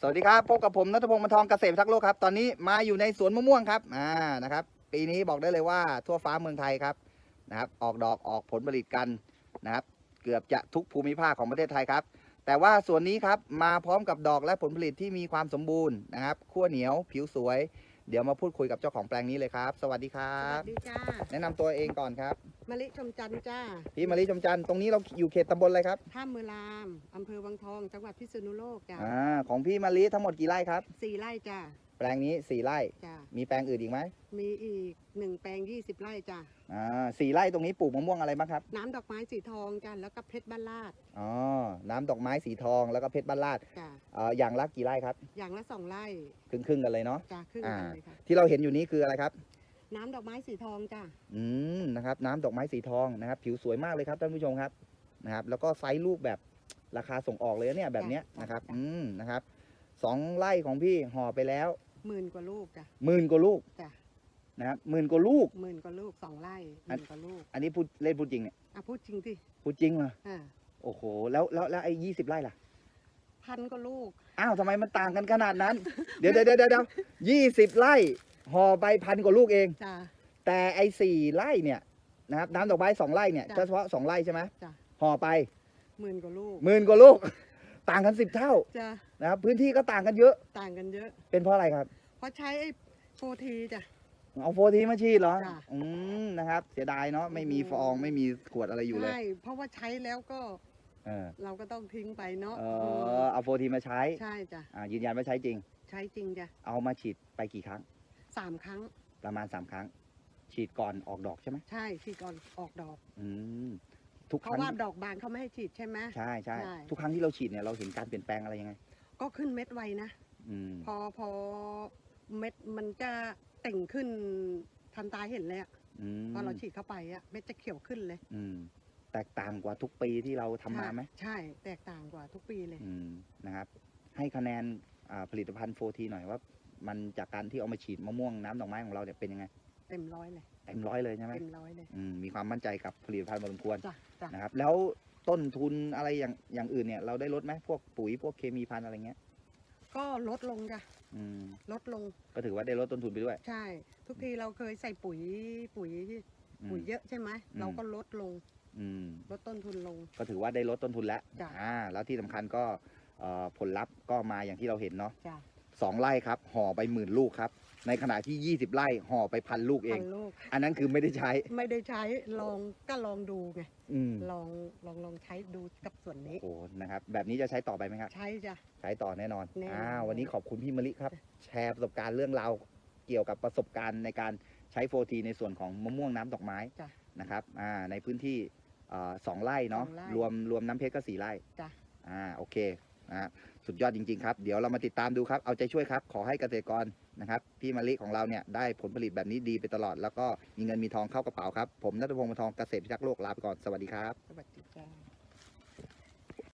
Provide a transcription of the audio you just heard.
สวัสดีครับพบกับผมนัทพงศ์มนทองเกษตรทักษ์โลกครับ ตอนนี้มาอยู่ในสวนมะม่วงครับอ่านะครับ ปีนี้บอกได้เลยว่าทั่วฟ้าเมืองไทยครับนะครับ ออกดอกออกผลผลิตกันนะครับ เกือบจะทุกภูมิภาคของประเทศไทยครับ แต่ว่าส่วนนี้ครับมาพร้อมกับดอกและผลผลิตที่มีความสมบูรณ์นะครับขั้วเหนียวผิวสวย เดี๋ยวมาพูดคุยกับเจ้าของแปลงนี้เลยครับ สวัสดีครัสบวัสดีจ้าแนะนำตัวเองก่อนครับมะลิชมจันทร์จ้าพี่มารีชมจันทร์ตรงนี้เราอยู่เขตตำบลอะไรครับท่ามือรามอำเภอวังทอง จังหวัดพิษณุโลกจ้าอ่าของพี่มารีทั้งหมดกี่ไร่ครับสี่ไร่จ้า แปลงนี้สี่ไร่ จ้ามีแปลงอื่นอีกไหมมีอีกหนึ่งแปลงยี่สิบไร่จ้าอ่าสี่ไร่ตรงนี้ปลูกมะม่วงอะไรบ้างครับ น้ำดอกไม้สีทองจ้าแล้วก็เพชรบ้านลาดอ๋อ น้ำดอกไม้สีทองแล้วก็เพชรบ้านลาดจ้าเอ่ออย่างละกี่ไร่ครับ อย่างละสองไร่ครึ่งครึ่งๆกันเลยเนาะ จ้าครึ่งอ่ากันเลยค่ะ ที่เราเห็นอยู่นี้คืออะไรครับ น้ำดอกไม้สีทองจ้าอืมนะครับน้ำดอกไม้สีทองนะครับ ผิวสวยมากเลยครับท่านผู้ชมครับนะครับ แล้วก็ไซส์ลูกแบบราคาส่งออกเลยนะเนี่ยแบบเนี้ยนะครับ อืมนะครับสองไร่ของพี่ห่อไปแล้ว หมื่นกว่าลูกจ้าหมื่นกว่าลูกจ้านะครับหมื่นกว่าลูก หมื่นกว่าลูกสองไร่หอันมื่นกว่าลูกอันนี้พูดเล่นพูดจริงเนี่ยอะพูดจริงที่พูดจริงเหรออ่าโอ้โห แล้วแล้วแล้วไอ้ยี่สิบไร่ล่ะพันกว่าลูก อ้าวทำไมมันต่างกันขนาดนั้น เดี๋ยวเดี๋ยวเดี๋ยวเดี๋ยวยี่สิบไร่ห่อไปพันกว่าลูกเอง จ้าแต่ไอ้สี่ไร่เนี่ยนะครับน้ำดอกไม้สองไร่เนี่ยจ้ะ เฉพาะสองไร่ใช่ไหมจ้าห่อไปหมื่นกว่าลูก หมื่นกว่าลูก ต่างกันสิบเท่าจ้านะครับพื้นที่ก็ต่างกันเยอะ ต่างกันเยอะ เป็นเพราะอะไรครับ เพราะใช้ไอ้โฟทีจ้ะ เอาโฟทีมาฉีดเหรอ จ้ะ อืมนะครับ เสียดายเนาะไม่มีฟองไม่มีขวดอะไรอยู่เลย ใช่เพราะว่าใช้แล้วก็เออเราก็ต้องทิ้งไปเนาะเออเอาโฟทีมาใช้ใช่จ้ะอ่ายืนยันว่าใช้จริง ใช้จริงจ้ะเอามาฉีดไปกี่ครั้ง สามครั้งประมาณสามครั้ง ฉีดก่อนออกดอกใช่ไหมใช่ที่ก่อนออกดอก อืม ทุกเพครั้ราะงว่าดอกบานเขาไม่ให้ฉีดใช่ไหม ใช่ใช่ใช่ ทุกครั้งที่เราฉีดเนี่ยเราเห็นการเปลี่ยนแปลงอะไรยังไง ก็ขึ้นเม็ดไวนะ อืมพอพอเม็ดมันจะเต่งขึ้นทันตาเห็นเลยอะอืมพอเราฉีดเข้าไปอะเม็ดจะเขียวขึ้นเลยอืมแตกต่างกว่าทุกปีที่เราทำมาไหมใช่แตกต่างกว่าทุกปีเลย อืมนะครับ ให้คะแนนอ่าผลิตภัณฑ์โฟทีหน่อยว่า มันจากการที่เอามาฉีดมะม่วงน้ำดอกไม้ของเราเนี่ยเป็นยังไง เต็มร้อยเลยเต็มร้อยเลยใช่ไหมเต็มร้อยเลยอืมมีความมั่นใจกับผลิตภัณฑ์พอสมควรจ้ะจ้ะนะครับ แล้วต้นทุนอะไรอย่างอย่างอื่นเนี่ย เราได้ลดไหมพวกปุ๋ยพวกเคมีพันธุ์อะไรเงี้ย ก็ลดลงจ้ะอืม ลดลงก็ถือว่าได้ลดต้นทุนไปด้วยใช่ ทุกทีเราเคยใส่ปุ๋ยปุ๋ยอืม ปุ๋ยเยอะใช่ไหมอืม เราก็ลดลงอืม ลดต้นทุนลง ก็ถือว่าได้ลดต้นทุนแล้วจ้ะ อ่า แล้วที่สำคัญก็เอ่อผลลัพธ์ก็มาอย่างที่เราเห็นเนาะจ้ะสองไร่ครับ ห่อไปหมื่นลูกครับ ในขณะที่ 20 ไร่ห่อไปพันลูกเอพัง นลูก อันนั้นคือไม่ได้ใช้ ไม่ได้ใช้ลองก็ลองดูไงอืมลองลองลองใช้ดูกับส่วนนี้ โอ้โหนะครับ แบบนี้จะใช้ต่อไปไหมครับ ใช้จ้ะ ใช้ต่อแน่นอนแน่นอน อ่าวันนี้ขอบคุณพี่มะลิครับ แชร์ประสบการณ์เรื่องราวเกี่ยวกับประสบการณ์ในการใช้โฟทีในส่วนของมะม่วงน้ำดอกไม้จ้ะ นะครับอ่าในพื้นที่เอ่อสองไร่เนาะสองไร่รวมรวมน้ำเพชรก็สี่ไร่จ้ะ อ่าโอเค นะสุดยอดจริง ๆ ครับ เดี๋ยวเรามาติดตามดูครับ เอาใจช่วยครับ ขอให้เกษตรกรนะครับพี่มะลิของเราเนี่ยได้ผลผลิตแบบนี้ดีไปตลอด แล้วก็มีเงินมีทองเข้ากระเป๋าครับ ผมนัทพงศ์มนทองเกษตรพิทักษ์โลกลาไปก่อน สวัสดีครับ สวัสดีจ้า